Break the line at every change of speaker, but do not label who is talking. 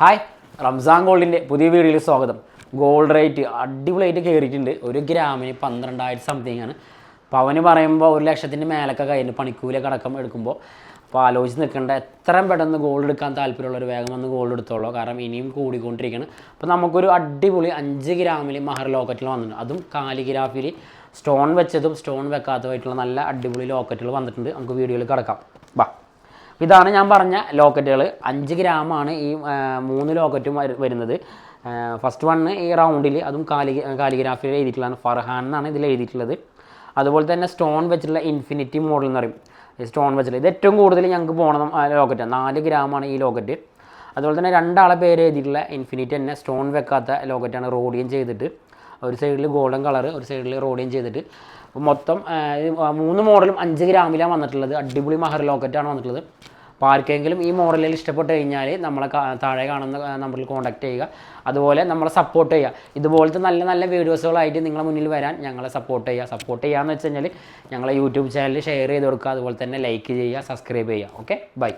Hi Ramzan ഗോൾഡിന്റെ പുതിയ വീഡിയോയിൽ സ്വാഗതം. ഗോൾഡ് റേറ്റ് അടിപൊളിയായിട്ട് കയറിയിട്ടുണ്ട്. ഒരു ഗ്രാമിന് പന്ത്രണ്ടായിരത്തി സംതിങ് ആണ്. അപ്പോൾ അവന് പറയുമ്പോൾ ഒരു ലക്ഷത്തിന്റെ മേലൊക്കെ കഴിഞ്ഞ് പണിക്കൂലൊക്കെ അടക്കം എടുക്കുമ്പോൾ. അപ്പോൾ ആലോചിച്ച് നിൽക്കേണ്ട എത്രയും പെട്ടെന്ന് ഗോൾഡ് എടുക്കാൻ താല്പര്യമുള്ളവർ വേഗം വന്ന് ഗോൾഡ് എടുത്തോളൂ. കാരണം ഇനിയും കൂടിക്കൊണ്ടിരിക്കുകയാണ്. അപ്പോൾ നമുക്കൊരു അടിപൊളി അഞ്ച് ഗ്രാമിൽ മഹർ ലോക്കറ്റിൽ വന്നിട്ടുണ്ട്. അതും കാലിഗ്രാഫിയിൽ സ്റ്റോൺ വെച്ചതും സ്റ്റോൺ വെക്കാത്തതുമായിട്ടുള്ള നല്ല അടിപൊളി ലോക്കറ്റുകൾ വന്നിട്ടുണ്ട്. നമുക്ക് വീഡിയോയിൽ കിടക്കാം. ബാ. ഇതാണ് ഞാൻ പറഞ്ഞ ലോക്കറ്റുകൾ അഞ്ച് ഗ്രാമാണ് ഈ മൂന്ന് ലോക്കറ്റും വരുന്നത്. ഫസ്റ്റ് വണ്ണ് ഈ റൗണ്ടിൽ അതും കാലി കാലിഗ്രാഫിയിൽ എഴുതിയിട്ടുള്ളതാണ്. ഫർഹാൻ എന്നാണ് ഇതിൽ എഴുതിയിട്ടുള്ളത്. അതുപോലെ തന്നെ സ്റ്റോൺ വെച്ചിട്ടുള്ള ഇൻഫിനിറ്റി മോഡൽ എന്ന് പറയും. സ്റ്റോൺ വെച്ചിട്ടുള്ള ഇത് ഏറ്റവും കൂടുതൽ ഞങ്ങൾക്ക് പോകണം ലോക്കറ്റ്. നാല് ഗ്രാമാണ് ഈ ലോക്കറ്റ്. അതുപോലെ തന്നെ രണ്ടാളെ പേര് എഴുതിയിട്ടുള്ള ഇൻഫിനിറ്റി തന്നെ സ്റ്റോൺ വെക്കാത്ത ലോക്കറ്റാണ് റോഡിയം ചെയ്തിട്ട്. ഒരു സൈഡിൽ ഗോൾഡൻ കളർ ഒരു സൈഡിൽ റോഡിയം ചെയ്തിട്ട്. മൊത്തം മൂന്ന് മോഡലും അഞ്ച് ഗ്രാമിലാണ് വന്നിട്ടുള്ളത്. അടിപൊളി മഹർ ലോക്കറ്റാണ് വന്നിട്ടുള്ളത്. അപ്പോൾ ആർക്കെങ്കിലും ഈ മോഡലിൽ ഇഷ്ടപ്പെട്ട് കഴിഞ്ഞാൽ നമ്മളെ താഴെ കാണുന്ന നമ്പറിൽ കോൺടാക്ട് ചെയ്യുക. അതുപോലെ നമ്മളെ സപ്പോർട്ട് ചെയ്യുക. ഇതുപോലത്തെ നല്ല നല്ല വീഡിയോസുകളായിട്ട് നിങ്ങളുടെ മുന്നിൽ വരാൻ ഞങ്ങളെ സപ്പോർട്ട് ചെയ്യുക. സപ്പോർട്ട് ചെയ്യുക എന്ന് വെച്ച് കഴിഞ്ഞാൽ ഞങ്ങളെ യൂട്യൂബ് ചാനൽ ഷെയർ ചെയ്ത് കൊടുക്കുക. അതുപോലെ തന്നെ ലൈക്ക് ചെയ്യുക സബ്സ്ക്രൈബ് ചെയ്യുക. Okay bye